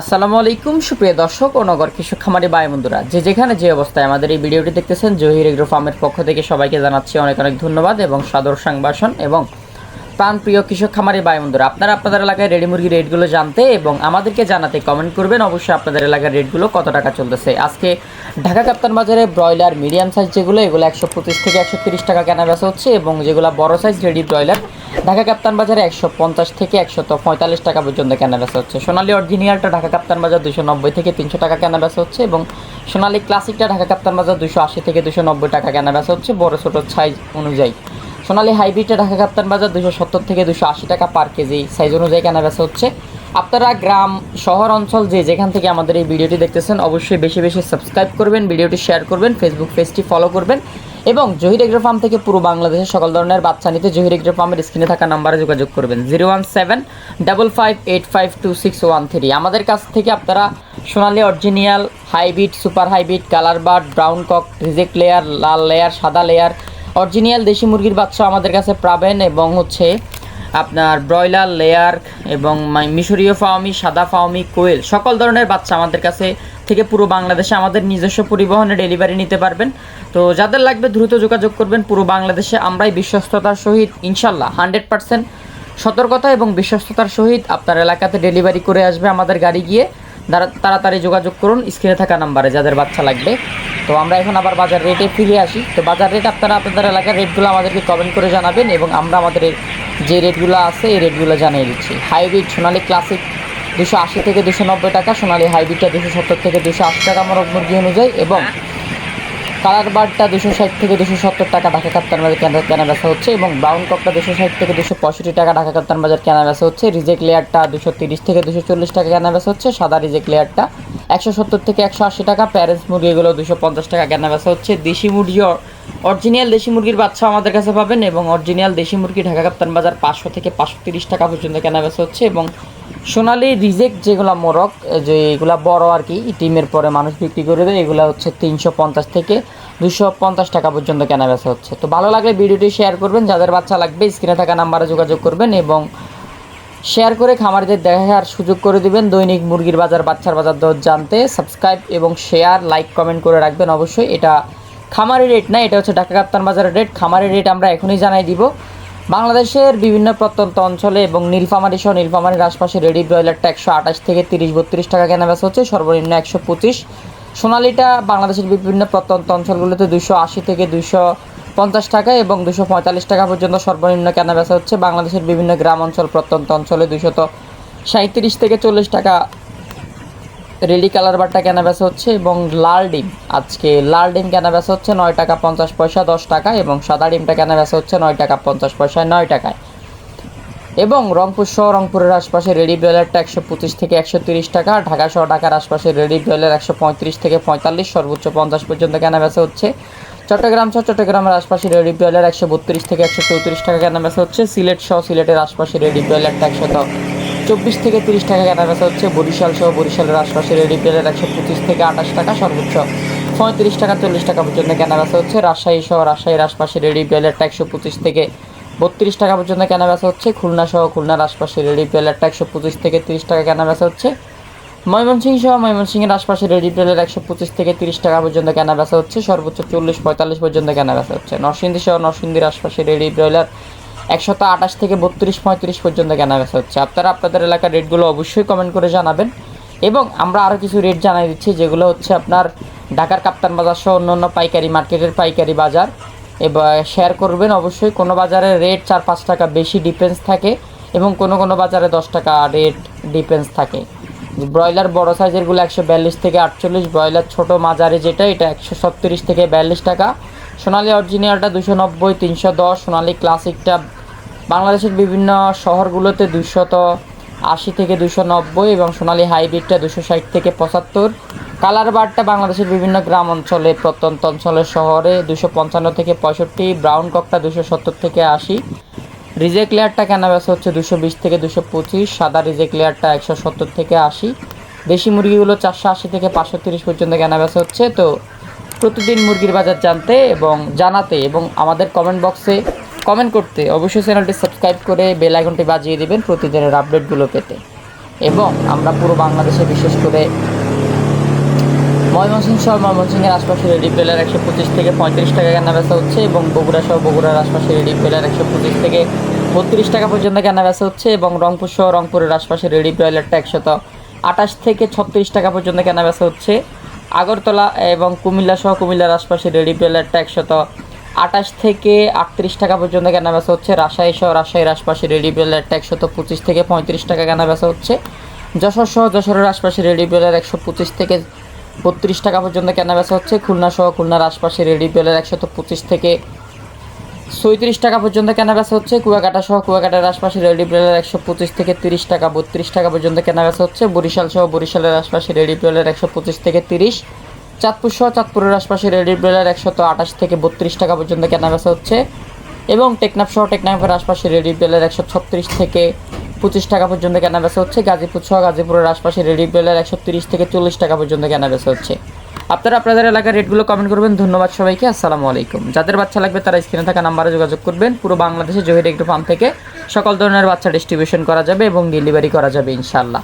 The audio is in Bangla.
আসসালামু আলাইকুম, সুপ্রিয় দর্শক ও নগর কৃষক খামারি ভাই বন্ধুরা। যে যেখানে যে অবস্থায় আমাদের এই ভিডিওটি দেখতেছেন, জহির এগ্রো ফার্মের পক্ষ থেকে সবাইকে জানাচ্ছি অনেক অনেক ধন্যবাদ এবং সাদর সংবাসন এবং প্রাণ প্রিয় কৃষক খামারি ভাই বন্ধুরা, আপনারা আপনাদের এলাকায় রেডি মুরগির রেটগুলো জানতে এবং আমাদেরকে জানাতে কমেন্ট করবেন, অবশ্যই আপনাদের এলাকার রেটগুলো কত টাকা চলতেছে। আজকে ঢাকা কাপ্তান বাজারে ব্রয়লার মিডিয়াম সাইজ যেগুলো, এগুলো একশো পঁচিশ থেকে একশো তিরিশ টাকা কেনা বেচা হচ্ছে এবং যেগুলো বড় size ready broiler Dhaka Kaptan বাজারে একশো পঞ্চাশ থেকে একশো পঁয়তাল্লিশ টাকা পর্যন্ত কেনা বেচা হচ্ছে। সোনালী অরিজিনালটা ঢাকা কাপ্তান বাজার দুশো নব্বই থেকে তিনশো টাকা কেনা বেচা হচ্ছে এবং সোনালী ক্লাসিকটা ঢাকা কাপ্তান বাজার দুশো আশি থেকে দুশো নব্বই টাকা কেনা বেচা হচ্ছে, বড় ছোটো সাইজ অনুযায়ী। সোনালী হাইব্রিডটা ঢাকা কাপ্তান বাজার দুশো সত্তর থেকে দুশো আশি টাকা পার কেজি সাইজ অনুযায়ী কেনা বেচা হচ্ছে। আপনারা গ্রাম, শহর, অঞ্চল যে যেখান থেকে আমাদের এই ভিডিওটি দেখতেছেন, অবশ্যই বেশি বেশি সাবস্ক্রাইব করবেন, ভিডিওটি শেয়ার করবেন ফেসবুক পেজটি ফলো করবেন। এবং জহির এগ্রো ফার্ম থেকে পুরো বাংলাদেশের সকল ধরনের বাচ্চা নিতে জহির এগ্রো ফার্মের স্ক্রিনে থাকা নাম্বারে যোগাযোগ করবেন। Zero one seven double five eight five two six one three. আমাদের কাছ থেকে আপনারা Sonali original hybrid, super hybrid, colour bird, brown cock, reject layer, লাল লেয়ার, সাদা লেয়ার অরিজিনিয়াল দেশি মুরগির বাচ্চা আমাদের কাছে পাবেন এবং হচ্ছে আপনার ব্রয়লার লেয়ার এবং মিশরীয় ফাওমি, সাদা ফাওমি, কোয়েল, সকল ধরনের বাচ্চা আমাদের কাছে থেকে পুরো বাংলাদেশে আমাদের নিজস্ব পরিবহনে ডেলিভারি নিতে পারবেন। তো যাদের লাগবে দ্রুত যোগাযোগ করবেন, পুরো বাংলাদেশে আমরাই বিশ্বস্ততার সহিত ইনশাল্লাহ হান্ড্রেড পার্সেন্ট সতর্কতা এবং বিশ্বস্ততার সহিত আপনার এলাকাতে ডেলিভারি করে আসবে আমাদের গাড়ি গিয়ে। তাড়াতাড়ি যোগাযোগ করুন, স্ক্রিনে থাকা নাম্বারে যাদের বাচ্চা লাগবে। তো আমরা এখন আবার বাজার রেটে ফিরে আসি। তো বাজার রেট আপনারা আপনাদের এলাকার রেটগুলো আমাদেরকে কমেন্ট করে জানাবেন এবং আমরা আমাদের যে রেটগুলো আছে, এই রেটগুলো জানিয়ে দিচ্ছি। হাইব্রিড সোনালি ক্লাসিক দুশো আশি থেকে দুশো নব্বই টাকা, সোনালি হাইব্রিডটা দুশো সত্তর থেকে দুশো আশি টাকা, মোরগ মুরগি অনুযায়ী এবং কালার বার্ডটা দুশো ষাট থেকে দুশো সত্তর টাকা, ঢাকা কাপ্তান বাজার কেনা কেনা বেচা হচ্ছে এবং ব্রাউন কপটা দুশো ষাট থেকে দুশো পঁয়ষট্টি টাকা, ঢাকা কাপ্তান বাজার কেনা বেচা হচ্ছে। রিজেক্ট লেয়ারটা দুশো তিরিশ থেকে দুশো চল্লিশ টাকা কেনা বেচা হচ্ছে। সাদা রিজেক্ট লেয়ারটা একশো সত্তর থেকে একশো আশি টাকা, প্যারেন্টস মুরগিগুলো দুশো পঞ্চাশ টাকা কেনা বেচা হচ্ছে। দেশি মুরগি অরিজিনাল দেশি মুরগির বাচ্চা আমাদের কাছে পাবেন এবং অরিজিনাল দেশি মুরগি ঢাকা কাপ্তান বাজার পাঁচশো থেকে পাঁচশো তিরিশ টাকা পর্যন্ত কেনা বেচা হচ্ছে এবং সোনালি রিজেক্ট যেগুলো মোরগ যে এগুলা বড় আর কি টিমের পরে মানুষ বিক্রি করে দেয়, এগুলো হচ্ছে তিনশো পঞ্চাশ থেকে দুশো পঞ্চাশ টাকা পর্যন্ত কেনা বেচা হচ্ছে। তো ভালো লাগলে ভিডিওটি শেয়ার করবেন, যাদের বাচ্চা লাগবে, স্ক্রিনে থাকা নাম্বারে যোগাযোগ করবেন এবং শেয়ার করে খামারিদের দেখার সুযোগ করে দিবেন। দৈনিক মুরগির বাজার, বাচ্চার বাজার দর জানতে সাবস্ক্রাইব এবং শেয়ার, লাইক, কমেন্ট করে রাখবেন অবশ্যই। এটা খামারি রেট না, এটা হচ্ছে ঢাকা কাপ্তান বাজারের রেট। খামারি রেট আমরা এখনই জানাই দিব। বাংলাদেশের বিভিন্ন প্রত্যন্ত অঞ্চলে এবং নীলফামারি সহ নীলফামারির আশপাশে রেডি ব্রয়লারটা একশো আঠাশ থেকে তিরিশ বত্রিশ টাকা কেনা বেচা হচ্ছে, সর্বনিম্ন একশো পঁচিশ। সোনালিটা বাংলাদেশের বিভিন্ন প্রত্যন্ত অঞ্চলগুলোতে দুশো আশি থেকে দুশো পঞ্চাশ টাকা এবং দুশো পঁয়তাল্লিশ টাকা পর্যন্ত সর্বনিম্ন কেনা বেচা হচ্ছে। বাংলাদেশের বিভিন্ন গ্রাম অঞ্চল প্রত্যন্ত অঞ্চলে দুশত সাঁত্রিশ থেকে চল্লিশ টাকা রেডি কালার বারটা কেনা বেচা হচ্ছে এবং লাল ডিম। আজকে লাল ডিম কেনা বেচা হচ্ছে নয় টাকা পঞ্চাশ পয়সা, দশ টাকা এবং সাদা ডিমটা কেনা বেচা হচ্ছে নয় টাকা পঞ্চাশ পয়সায় নয় টাকায়। এবং রংপুর সহ রংপুরের আশপাশে রেডি ব্রয়লারটা একশো পঁচিশ থেকে একশো তিরিশ টাকা, ঢাকা সহ ঢাকার আশপাশে রেডি ব্রয়লার একশো পঁয়ত্রিশ থেকে পঁয়তাল্লিশ, সর্বোচ্চ পঞ্চাশ পর্যন্ত কেনা বেচা হচ্ছে। চট্টগ্রাম সহ চট্টগ্রামের আশপাশে রেডি ব্রয়লার একশো বত্রিশ থেকে একশো চৌত্রিশ টাকা কেনা বেচা হচ্ছে। সিলেট সহ সিলেটের আশপাশে রেডি ব্রয়লারটা একশো চব্বিশ থেকে তিরিশ টাকা কেনা বেচা হচ্ছে বরিশাল সহ বরিশালের আশপাশে রেডি ব্রয়লার একশো পঁচিশ থেকে আঠাশ টাকা সর্বোচ্চ। পঁয়ত্রিশ টাকা চল্লিশ টাকা পর্যন্ত কেনা বেচা হচ্ছে। রাজশাহী সহ রাজশাহীর আশপাশে রেডি ব্রয়লারটা একশো পঁচিশ থেকে বত্রিশ টাকা পর্যন্ত কেনা বেচা হচ্ছে। খুলনা সহ খুলনার আশপাশে রেডি প্লেয়ারটা একশো পঁচিশ থেকে তিরিশ টাকা কেনা বেচা হচ্ছে। ময়মনসিংহ সহ ময়মনসিংহের আশপাশে রেডি প্লেয়ার একশো পঁচিশ থেকে তিরিশ টাকা পর্যন্ত কেনা বেচা হচ্ছে। সর্বোচ্চ চল্লিশ পঁয়তাল্লিশ পর্যন্ত কেনা বেচা হচ্ছে। নরসিংদী সহ নরসিংদীর আশপাশে রেডি ব্রয়লার একশত আঠাশ থেকে বত্রিশ, পঁয়ত্রিশ পর্যন্ত কেনা বেচা হচ্ছে। আপনারা আপনাদের এলাকার রেটগুলো অবশ্যই কমেন্ট করে জানাবেন। এবং আমরা আরও কিছু রেট জানাই দিচ্ছি, যেগুলো হচ্ছে আপনার ঢাকার কাপ্তান বাজার সহ অন্য অন্য পাইকারি মার্কেটের পাইকারি বাজার। এবার শেয়ার করবেন অবশ্যই, কোনো বাজারে রেট চার, পাঁচ টাকা বেশি ডিফারেন্স থাকে এবং কোনো কোনো বাজারে দশ টাকা রেট ডিফারেন্স থাকে। ব্রয়লার বড় সাইজেরগুলো একশো বিয়াল্লিশ থেকে আটচল্লিশ, ব্রয়লার ছোটো মাঝারি যেটা, এটা একশো সত্তিরিশ থেকে বিয়াল্লিশ টাকা। সোনালি অরিজিনালটা দুশো নব্বই, তিনশো দশ, সোনালি ক্লাসিকটা বাংলাদেশের বিভিন্ন শহরগুলোতে দুশত আশি থেকে দুশো নব্বই এবং সোনালি হাইব্রিডটা দুশো ষাট থেকে পঁচাত্তর। কালার বারটা বাংলাদেশের বিভিন্ন গ্রাম অঞ্চলে, প্রত্যন্ত অঞ্চলের শহরে দুশো পঞ্চান্ন থেকে পঁয়ষট্টি, ব্রাউন ককটা দুশো সত্তর থেকে আশি। রিজেক্ট লেয়ারটা কেনা বেচা হচ্ছে দুশো বিশ থেকে দুশো পঁচিশ, সাদা রিজেক্ট লেয়ারটা একশো সত্তর থেকে আশি। দেশি মুরগিগুলো চারশো আশি থেকে পাঁচশো তিরিশ পর্যন্ত কেনা বেচা হচ্ছে। তো প্রতিদিন মুরগির বাজার জানতে এবং জানাতে এবং আমাদের কমেন্ট বক্সে কমেন্ট করতে অবশ্যই চ্যানেলটি সাবস্ক্রাইব করে বেল আইকনটি বাজিয়ে দিবেন প্রতিদিনের আপডেটগুলো পেতে। এবং আমরা পুরো বাংলাদেশে বিশেষ করে ময়মনসিংহ সহ ময়মনসিংহের আশপাশে রেডি পেলার একশো পঁচিশ থেকে পঁয়ত্রিশ টাকা কেনা বেচা হচ্ছে এবং বগুড়া সহ বগুড়ার আশপাশে রেডি পেলার একশো পঁচিশ থেকে বত্রিশ টাকা পর্যন্ত কেনা বেচা হচ্ছে এবং রংপুর সহ রংপুরের আশপাশে রেডি ব্রয়লারটা একশত আঠাশ থেকে ছত্রিশ টাকা পর্যন্ত কেনা বেচা হচ্ছে। আগরতলা এবং কুমিল্লা সহ কুমিল্লার আশপাশে রেডি ব্রয়লারটা একশত আঠাশ থেকে আটত্রিশ টাকা পর্যন্ত কেনা বেচা হচ্ছে। রাজশাহী সহ রাজশাহীর আশপাশে রেডি ব্রয়লারটা একশত পঁচিশ থেকে পঁয়ত্রিশ টাকা কেনা বেচা হচ্ছে। যশোর সহ যশোরের আশপাশে রেডি ব্রয়লার একশো পঁচিশ থেকে বত্রিশ টাকা পর্যন্ত কেনা বেচা হচ্ছে। খুলনা সহ খুলনার আশপাশে রেডি পেলার একশত পঁচিশ থেকে সৈত্রিশ টাকা পর্যন্ত কেনা বেচা হচ্ছে। কুয়াকাটা সহ কুয়াকাটার আশপাশে রেডি বেলের একশো পঁচিশ থেকে তিরিশ টাকা, বত্রিশ টাকা পর্যন্ত কেনা বেচা হচ্ছে। বরিশাল সহ বরিশালের আশপাশে রেডি বেলের একশো পঁচিশ থেকে তিরিশ। চাঁদপুর সহ চাঁদপুরের আশপাশে রেডি একশো একশত আঠাশ থেকে বত্রিশ টাকা পর্যন্ত কেনা বেচা হচ্ছে। এবং টেকনাফ সহ টেকনাফের আশপাশে রেডি বেলের একশো ছত্রিশ থেকে পঁচিশ টাকা পর্যন্ত কেনা বেচা হচ্ছে। গাজীপুর সহ গাজীপুরের আশপাশে রেডি বেলার একশো তিরিশ থেকে চল্লিশ টাকা পর্যন্ত কেনা বেচা হচ্ছে। আপনারা আপনাদের এলাকার রেটগুলো কমেন্ট করবেন। ধন্যবাদ সবাইকে। আসসালামু আলাইকুম। যাদের বাচ্চা লাগবে তারা স্ক্রিনে থাকা নাম্বারে যোগাযোগ করবেন। পুরো বাংলাদেশে জহির এগ্রো ফার্ম থেকে সকল ধরনের বাচ্চা ডিস্ট্রিবিউশন করা যাবে এবং ডেলিভারি করা যাবে, ইনশাআল্লাহ।